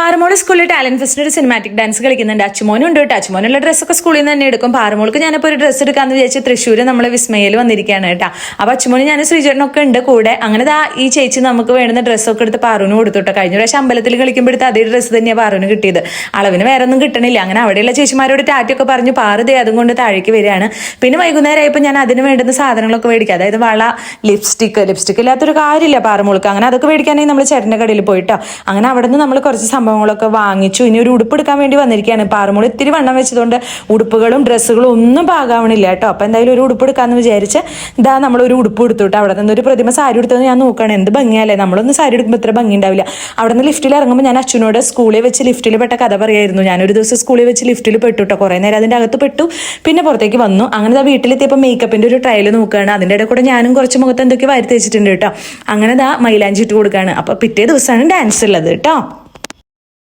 പാറമോൾ സ്കൂളിൽ ടാലന്റ് ഫെസ്റ്റിന് ഒരു cinematic dance കളിക്കുന്നുണ്ട്. അച്ചുമോനും ഉണ്ട് കേട്ടോ അച്ഛമോനുള്ള ഡ്രസ്സൊക്കെ സ്കൂളിൽ നിന്ന് തന്നെ എടുക്കും. പാറമോൾക്ക് ഞാനിപ്പോൾ ഒരു ഡ്രസ്സ് എടുക്കാമെന്ന് വിചാരിച്ച് തൃശ്ശൂർ നമ്മളെ വിസ്മയിൽ വന്നിരിക്കുകയാണ് കേട്ടോ. അപ്പോൾ അച്ഛമോനും ഞാൻ ശ്രീചേട്ടനൊക്കെ ഉണ്ട് കൂടെ. അങ്ങനെ ദാ ഈ ചേച്ചി നമുക്ക് വേണ്ടുന്ന ഡ്രസ്സൊക്കെ എടുത്ത് പാറുവിന് കൊടുത്തു കേട്ടോ. കഴിഞ്ഞ പ്രാവശ്യം അമ്പലത്തിൽ കളിക്കുമ്പോഴത്തെ അതേ ഡ്രസ്സ് തന്നെയാണ് പാറുവിന് കിട്ടിയത്. അളവിന് വേറെ ഒന്നും കിട്ടണില്ല. അങ്ങനെ അവിടെയുള്ള ചേച്ചിമാരോട് ടാറ്റൊക്കെ പറഞ്ഞു പാറുതേ അതും കൊണ്ട് താഴേക്ക് വരികയാണ്. പിന്നെ വൈകുന്നേരം ആയപ്പോൾ ഞാൻ അതിന് വേണ്ടുന്ന സാധനങ്ങളൊക്കെ മേടിക്കുക അതായത് വള ലിപ്സ്റ്റിക്ക് ലിപ്സ്റ്റിക്ക് ഇല്ലാത്തൊരു കാര്യമില്ല പാറമോൾക്ക്. അങ്ങനെ അതൊക്കെ മേടിക്കാനായി നമ്മൾ ചേട്ടന്റെ കടയിൽ പോയിട്ടോ. അങ്ങനെ അവിടെ നിന്ന് നമ്മൾ കുറച്ച് സംഭവങ്ങളൊക്കെ വാങ്ങിച്ചു. ഇനി ഒരു ഉടുപ്പ് എടുക്കാൻ വേണ്ടി വന്നിരിക്കുകയാണ്. പാറമോൾ ഇത്തിരി വണ്ണം വെച്ചതുകൊണ്ട് ഉടുപ്പുകളും ഡ്രസ്സുകളും ഒന്നും പാകാവണില്ല കേട്ടോ. അപ്പം എന്തായാലും ഒരു ഉടുപ്പ് എടുക്കാമെന്ന് വിചാരിച്ച് ഇതാ നമ്മൾ ഒരു ഉടുപ്പ് എടുത്തു അവിടെ നിന്ന് ഒരു പ്രതിമ സാരി എടുത്തത് ഞാൻ നോക്കുകയാണ്. എന്ത് ഭംഗിയല്ലേ? നമ്മളൊന്നും സാരി എടുക്കുമ്പോൾ ഇത്ര ഭംഗി ഉണ്ടാവില്ല. അവിടെ നിന്ന് ലിഫ്റ്റിൽ ഇറങ്ങുമ്പോൾ ഞാൻ അച്ഛനോട് സ്കൂളിൽ വെച്ച് ലിഫ്റ്റിൽ പെട്ട കഥ പറയായിരുന്നു. ഞാനൊരു ദിവസം സ്കൂളിൽ വെച്ച് ലിഫ്റ്റിൽ പെട്ടു കേട്ടോ കുറേ നേരം അതിന്റെ അകത്ത് പെട്ടു. പിന്നെ പുറത്തേക്ക് വന്നു. അങ്ങനെ ആ വീട്ടിലെത്തിയപ്പോൾ മേക്കപ്പിന്റെ ഒരു ട്രയൽ നോക്കുകയാണ്. അതിന്റെ ഇടയിൽ കൂടെ ഞാനും കുറച്ച് മുഖത്ത് എന്തൊക്കെ വരുത്തി വെച്ചിട്ടുണ്ട് കേട്ടോ അങ്ങനെ ദാ മൈലാഞ്ചി ഇട്ട് കൊടുക്കുകയാണ്. അപ്പോൾ പിറ്റേ ദിവസമാണ് ഡാൻസ് ഉള്ളത് കേട്ടോ